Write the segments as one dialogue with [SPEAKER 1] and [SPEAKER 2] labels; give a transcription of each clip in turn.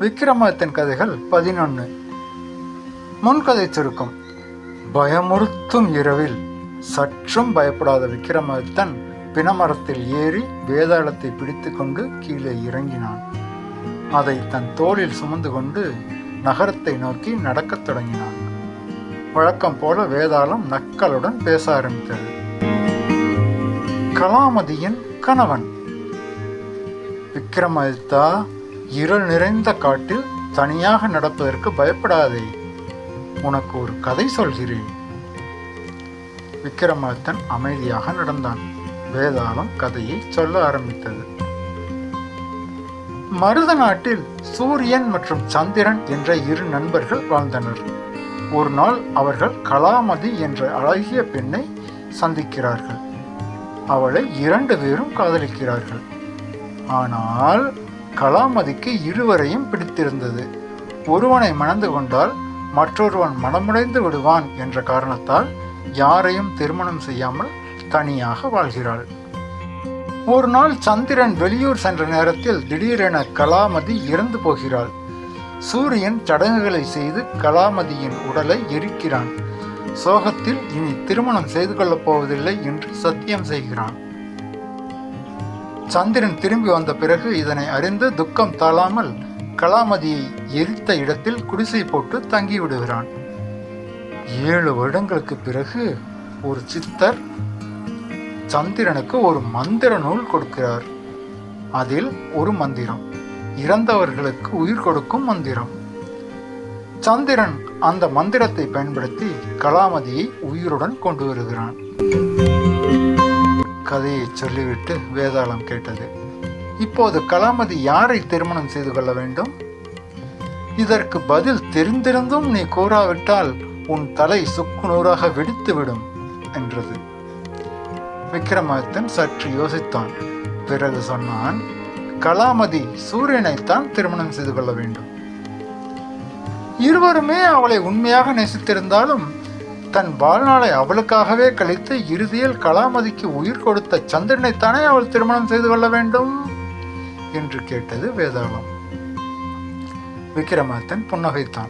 [SPEAKER 1] விக்ரமாதித்தன் கதைகள் பதினொன்று முன்கதை சுருக்கம். பயமுறுத்தும் இரவில் சற்றும் பயப்படாத விக்ரமாதித்தன் பிணமரத்தில் ஏறி வேதாளத்தை பிடித்துக்கொண்டு கீழே இறங்கினான். அதை தன் தோளில் சுமந்து கொண்டு நகரத்தை நோக்கி நடக்கத் தொடங்கினான். வழக்கம் போல வேதாளம் நக்கலுடன் பேச ஆரம்பித்தது. கலாமதியின் கணவன். விக்ரமாதித்தா இருள் நிறைந்த காட்டில் தனியாக நடப்பதற்கு பயப்படாதே. உனக்கு ஒரு கதை சொல்கிறேன். விக்ரமாதித்தன் அமைதியாக நடந்தான். வேதாளம் கதையை சொல்ல ஆரம்பித்தது. மருத நாட்டில் சூரியன் மற்றும் சந்திரன் என்ற இரு நண்பர்கள் வாழ்ந்தனர். ஒரு நாள் அவர்கள் கலாமதி என்ற அழகிய பெண்ணை சந்திக்கிறார்கள். அவளை இரண்டு பேரும் காதலிக்கிறார்கள். ஆனால் கலாமதிக்கு இருவரையும் பிடித்திருந்தது. ஒருவனை மணந்து கொண்டால் மற்றொருவன் மனமுடைந்து விடுவான் என்ற காரணத்தால் யாரையும் திருமணம் செய்யாமல் தனியாக வாழ்கிறாள். ஒரு நாள் சந்திரன் வெளியூர் சென்ற நேரத்தில் திடீரென கலாமதி இறந்து போகிறாள். சூரியன் சடங்குகளை செய்து கலாமதியின் உடலை எரிக்கிறான். சோகத்தில் இனி திருமணம் செய்து கொள்ளப் போவதில்லை என்று சத்தியம் செய்கிறான். சந்திரன் திரும்பி வந்த பிறகு இதனை அறிந்து துக்கம் தாழாமல் கலாமதியை எரித்த இடத்தில் குடிசை போட்டு தங்கி விடுகிறான் ஏழு வருடங்களுக்கு பிறகு ஒரு சித்தர் சந்திரனுக்கு ஒரு மந்திர நூல் கொடுக்கிறார். அதில் ஒரு மந்திரம் இறந்தவர்களுக்கு உயிர் கொடுக்கும் மந்திரம். சந்திரன் அந்த மந்திரத்தை பயன்படுத்தி கலாமதியை உயிருடன் கொண்டு வருகிறான். கதையை சொல்லிவிட்டு வேதாளம் கேட்டது. இப்போது கலாமதி யாரை திருமணம் செய்து கொள்ள வேண்டும்? இதற்கு பதில் தெரிந்திருந்தும் நீ கூறாவிட்டால் உன் தலை சுக்கு நூறாக வெடித்துவிடும் என்றது. விக்ரமாதித்தன் சற்று யோசித்தான். பிறகு சொன்னான் கலாமதி சூரியனைத்தான் திருமணம் செய்து கொள்ள வேண்டும். இருவருமே அவளை உண்மையாக நேசித்திருந்தாலும் தன் வாழ்நாளை அவளுக்காகவே கழித்து இறுதியில் கலாமதிக்கு உயிர் கொடுத்த சந்திரனைத்தானே அவள் திருமணம் செய்து கொள்ள வேண்டும்? என்று கேட்டது வேதாளம். விக்ரமாதித்தன் புன்னகைத்தான்.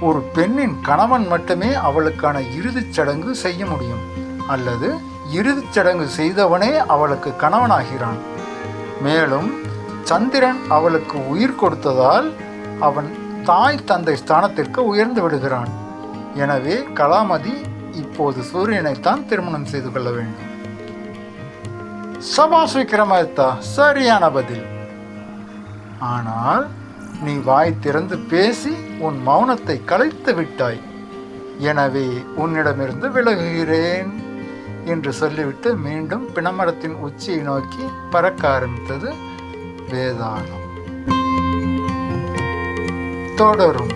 [SPEAKER 1] ஒரு பெண்ணின் கணவன் மட்டுமே அவளுக்கான இறுதிச் சடங்கு செய்ய முடியும். அல்லது இறுதிச் சடங்கு செய்தவனே அவளுக்கு கணவனாகிறான். மேலும் சந்திரன் அவளுக்கு உயிர் கொடுத்ததால் அவன் தாய் தந்தை ஸ்தானத்திற்கு உயர்ந்து விடுகிறான். எனவே கலாமதி இப்போது சூரியனைத்தான் திருமணம் செய்து கொள்ள வேண்டும். சபாஷ் விக்ரமாதித்தா சரியான பதில். ஆனால் நீ வாய் திறந்து பேசி உன் மௌனத்தை கலைத்து விட்டாய். எனவே உன்னிடமிருந்து விலகுகிறேன் என்று சொல்லிவிட்டு மீண்டும் பிணமரத்தின் உச்சியை நோக்கி பறக்க ஆரம்பித்தது வேதாளம். தொடரும்.